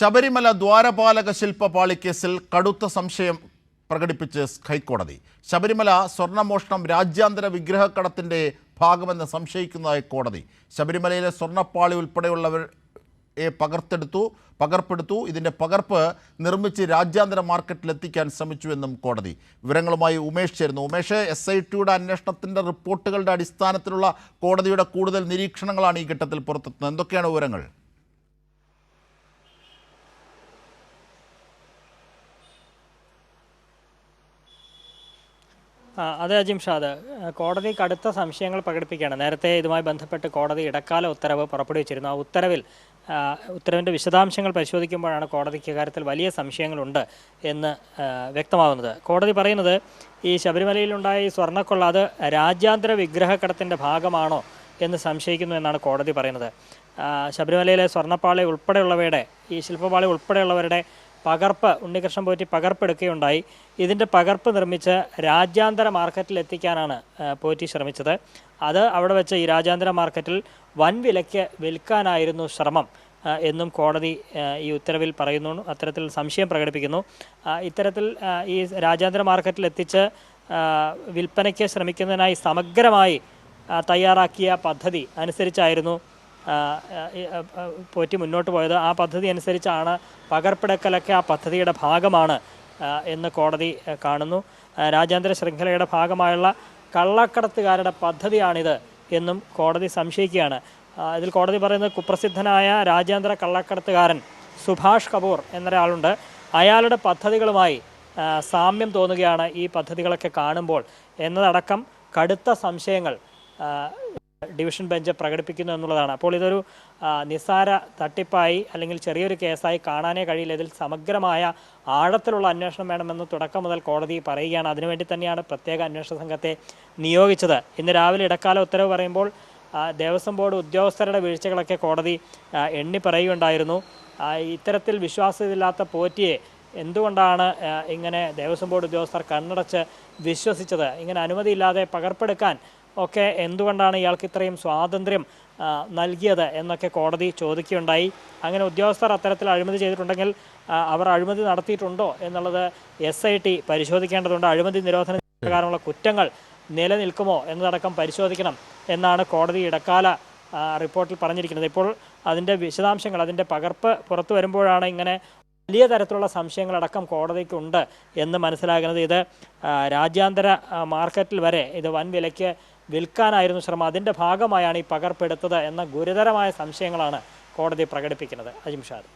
ശബരിമല ദ്വാരപാലക ശില്പ പാളിക്കേസിൽ കടുത്ത സംശയം പ്രകടിപ്പിച്ച് ഹൈക്കോടതി. ശബരിമല സ്വർണമോഷണം രാജ്യാന്തര വിഗ്രഹക്കടത്തിന്റെ ഭാഗമെന്ന് സംശയിക്കുന്നതായി കോടതി. ശബരിമലയിലെ സ്വർണപ്പാളി ഉൾപ്പെടെയുള്ളവരെ പകർത്തെടുത്തു പകർപ്പെടുത്തു. ഇതിന്റെ പകർപ്പ് നിർമ്മിച്ച് രാജ്യാന്തര മാർക്കറ്റിൽ എത്തിക്കാൻ ശ്രമിച്ചുവെന്നും കോടതി. വിവരങ്ങളുമായി ഉമേഷ് ചേരുന്നു. ഉമേഷ് എസ് ഐ ടിയുടെ അന്വേഷണത്തിന്റെ റിപ്പോർട്ടുകളുടെ അടിസ്ഥാനത്തിലുള്ള കോടതിയുടെ കൂടുതൽ നിരീക്ഷണങ്ങളാണ് ഈ ഘട്ടത്തിൽ പുറത്തെത്തുന്നത്. എന്തൊക്കെയാണ് വിവരങ്ങൾ? അതെ അജിം ഷാദ് കോടതി കടുത്ത സംശയങ്ങൾ പ്രകടിപ്പിക്കുകയാണ്. നേരത്തെ ഇതുമായി ബന്ധപ്പെട്ട് കോടതി ഇടക്കാല ഉത്തരവ് പുറപ്പെടുവിച്ചിരുന്നു. ആ ഉത്തരവിൽ ഉത്തരവിന്റെ വിശദാംശങ്ങൾ പരിശോധിക്കുമ്പോഴാണ് കോടതിക്ക് കാര്യത്തിൽ വലിയ സംശയങ്ങളുണ്ട് എന്ന് വ്യക്തമാകുന്നത് കോടതി പറയുന്നത് ഈ ശബരിമലയിലുണ്ടായ ഈ സ്വർണക്കൊള്ള അത് രാജ്യാന്തര വിഗ്രഹക്കടത്തിന്റെ ഭാഗമാണോ എന്ന് സംശയിക്കുന്നു എന്നാണ് കോടതി പറയുന്നത്. ശബരിമലയിലെ സ്വർണപ്പാളി ഉൾപ്പെടെയുള്ളവയുടെ ഈ ശില്പപാളി ഉൾപ്പെടെയുള്ളവരുടെ പകർപ്പ് ഉണ്ണികൃഷ്ണൻ പോറ്റി പകർപ്പെടുക്കുകയുണ്ടായി ഇതിന്റെ പകർപ്പ് നിർമ്മിച്ച് രാജ്യാന്തര മാർക്കറ്റിൽ എത്തിക്കാനാണ് പോറ്റി ശ്രമിച്ചത്. അത് അവിടെ വെച്ച് ഈ രാജ്യാന്തര മാർക്കറ്റിൽ വൻ വിലയ്ക്ക് വിൽക്കാനായിരുന്നു ശ്രമം എന്നും കോടതി ഈ ഉത്തരവിൽ പറയുന്നു അത്തരത്തിൽ സംശയം പ്രകടിപ്പിക്കുന്നു. ഇത്തരത്തിൽ ഈ രാജ്യാന്തര മാർക്കറ്റിൽ എത്തിച്ച് വിൽപ്പനയ്ക്ക് ശ്രമിക്കുന്നതിനായി സമഗ്രമായി തയ്യാറാക്കിയ പദ്ധതി അനുസരിച്ചായിരുന്നു പോറ്റി മുന്നോട്ട് പോയത്. ആ പദ്ധതി അനുസരിച്ചാണ് പകർപ്പെടുക്കലൊക്കെ ആ പദ്ധതിയുടെ ഭാഗമാണ് എന്ന് കോടതി കാണുന്നു. രാജ്യാന്തര ശൃംഖലയുടെ ഭാഗമായുള്ള കള്ളക്കടത്തുകാരുടെ പദ്ധതിയാണിത് എന്നും കോടതി സംശയിക്കുകയാണ്. ഇതിൽ കോടതി പറയുന്നത് കുപ്രസിദ്ധനായ രാജ്യാന്തര കള്ളക്കടത്തുകാരൻ സുഭാഷ് കപൂർ എന്നൊരാളുണ്ട്. അയാളുടെ പദ്ധതികളുമായി സാമ്യം തോന്നുകയാണ് ഈ പദ്ധതികളൊക്കെ കാണുമ്പോൾ. എന്നതടക്കം കടുത്ത സംശയങ്ങൾ ഡിവിഷൻ ബെഞ്ച് പ്രകടിപ്പിക്കുന്നു എന്നുള്ളതാണ്. അപ്പോൾ ഇതൊരു നിസാര തട്ടിപ്പായി അല്ലെങ്കിൽ ചെറിയൊരു കേസായി കാണാനേ കഴിയില്ല. ഇതിൽ സമഗ്രമായ ആഴത്തിലുള്ള അന്വേഷണം വേണമെന്ന് തുടക്കം മുതൽ കോടതി പറയുകയാണ്. അതിനുവേണ്ടി തന്നെയാണ് പ്രത്യേക അന്വേഷണ സംഘത്തെ നിയോഗിച്ചത്. ഇന്ന് രാവിലെ ഇടക്കാല ഉത്തരവ് പറയുമ്പോൾ ദേവസ്വം ബോർഡ് ഉദ്യോഗസ്ഥരുടെ വീഴ്ചകളൊക്കെ കോടതി എണ്ണി പറയുകയുണ്ടായിരുന്നു. ഇത്തരത്തിൽ വിശ്വാസ്യതയില്ലാത്ത പോറ്റിയെ എന്തുകൊണ്ടാണ് ഇങ്ങനെ ദേവസ്വം ബോർഡ് ഉദ്യോഗസ്ഥർ കണ്ണടച്ച് വിശ്വസിച്ചത്? ഇങ്ങനെ അനുമതിയില്ലാതെ പകർപ്പെടുക്കാൻ ഒക്കെ എന്തുകൊണ്ടാണ് ഇയാൾക്ക് ഇത്രയും സ്വാതന്ത്ര്യം നൽകിയത് എന്നൊക്കെ കോടതി ചോദിക്കുകയുണ്ടായി. അങ്ങനെ ഉദ്യോഗസ്ഥർ അത്തരത്തിൽ അഴിമതി ചെയ്തിട്ടുണ്ടെങ്കിൽ അവർ അഴിമതി നടത്തിയിട്ടുണ്ടോ എന്നുള്ളത് എസ് ഐ ടി പരിശോധിക്കേണ്ടതുണ്ട്. അഴിമതി നിരോധന പ്രകാരമുള്ള കുറ്റങ്ങൾ നിലനിൽക്കുമോ എന്നതടക്കം പരിശോധിക്കണം എന്നാണ് കോടതി ഇടക്കാല റിപ്പോർട്ടിൽ പറഞ്ഞിരിക്കുന്നത്. ഇപ്പോൾ അതിന്റെ വിശദാംശങ്ങൾ അതിന്റെ പകർപ്പ് പുറത്തു വരുമ്പോഴാണ് ഇങ്ങനെ വലിയ തരത്തിലുള്ള സംശയങ്ങളടക്കം കോടതിക്കുണ്ട് എന്ന് മനസ്സിലാകുന്നത്. ഇത് രാജ്യാന്തര മാർക്കറ്റിൽ വരെ ഇത് വൻ വിലയ്ക്ക് വിൽക്കാനായിരുന്നു ശ്രമം. അതിന്റെ ഭാഗമായാണ് ഈ പകർപ്പെടുത്തത് എന്ന ഗുരുതരമായ സംശയങ്ങളാണ് കോടതി പ്രകടിപ്പിക്കുന്നത്. അജിംഷാദ്